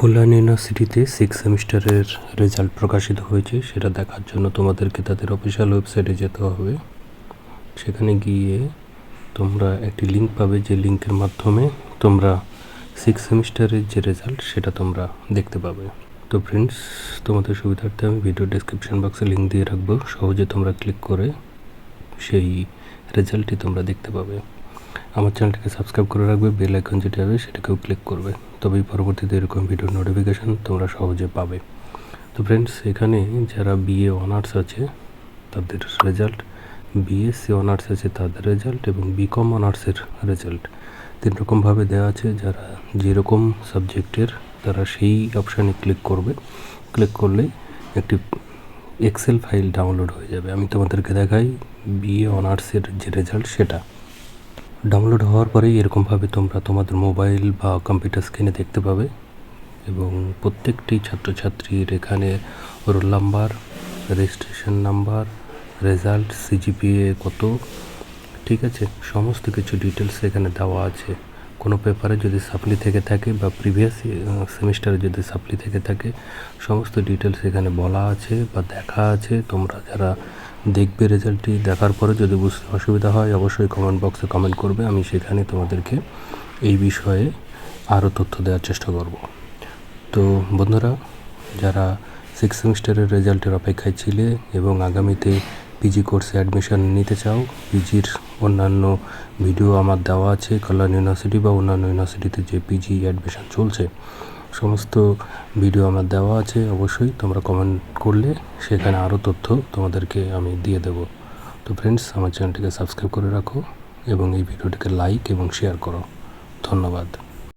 কল্যাণ ইউনিভার্সিটিতে সিক্স সেমিস্টারের রেজাল্ট প্রকাশিত হয়েছে, সেটা দেখার জন্য তোমাদেরকে তাদের অফিসিয়াল ওয়েবসাইটে যেতে হবে। সেখানে গিয়ে তোমরা একটি লিঙ্ক পাবে, যে লিঙ্কের মাধ্যমে তোমরা সিক্স সেমিস্টারের যে রেজাল্ট সেটা তোমরা দেখতে পাবে। তো ফ্রেন্ডস তোমাদের সুবিধার্থে আমি ভিডিও ডেসক্রিপশন বক্সে লিঙ্ক দিয়ে রাখব। সহজে তোমরা ক্লিক করে সেই রেজাল্টটি তোমরা দেখতে পাবে। আমার চ্যানেলটাকে সাবস্ক্রাইব করে রাখবে, বেল আইকন যেটা হবে সেটাকেও ক্লিক করবে। তবেই পরবর্তীতে এরকম ভিডিওর নোটিফিকেশান তোমরা সহজে পাবে। তো ফ্রেন্ডস এখানে যারা বিএ অনার্স আছে, তাদের রেজাল্ট বিএসসি অনার্স আছে তাদের রেজাল্ট এবং বিকম অনার্সের রেজাল্ট তিন রকমভাবে দেওয়া আছে, যারা যেরকম সাবজেক্টের তারা সেই অপশানে ক্লিক করবে। ক্লিক করলে একটি এক্সেল ফাইল ডাউনলোড হয়ে যাবে। আমি তোমাদেরকে দেখাই বিএ অনার্সের যে রেজাল্ট সেটা। ডাউনলোড হওয়ার পরেই এরকমভাবে তোমরা তোমাদের মোবাইল বা কম্পিউটার স্ক্রিনে দেখতে পাবে এবং প্রত্যেকটি ছাত্রছাত্রীর এখানে roll number registration number result CGPA কত, ঠিক আছে? সমস্ত কিছু ডিটেলস এখানে দেওয়া আছে। কোনো পেপারে যদি সাপ্লি থেকে থাকে বা প্রিভিয়াস সেমিস্টারে যদি সাপ্লি থেকে থাকে, সমস্ত ডিটেলস এখানে বলা আছে বা দেখা আছে। তোমরা যারা দেখবে রেজাল্টটি দেখার পরে যদি বুঝতে অসুবিধা হয়, অবশ্যই কমেন্ট বক্সে কমেন্ট করবে। আমি সেখানে তোমাদেরকে এই বিষয়ে আরও তথ্য দেওয়ার চেষ্টা করব। তো বন্ধুরা, যারা সিক্স সেমিস্টারের রেজাল্টের অপেক্ষায় ছিলে এবং আগামীতে পিজি কোর্সে অ্যাডমিশন নিতে চাও পিজির অন্যান্য ভিডিও আমার দেওয়া আছে, কল্যাণ ইউনিভার্সিটি বা অন্যান্য ইউনিভার্সিটিতে যে পিজি অ্যাডমিশন চলছে। সমস্ত ভিডিও আমার দেওয়া আছে, অবশ্যই তোমরা কমেন্ট করলে সেখানে আরও তথ্য তোমাদেরকে আমি দিয়ে দেবো। তো ফ্রেন্ডস আমার চ্যানেলটিকে সাবস্ক্রাইব করে রাখো এবং এই ভিডিওটিকে লাইক এবং শেয়ার করো। ধন্যবাদ।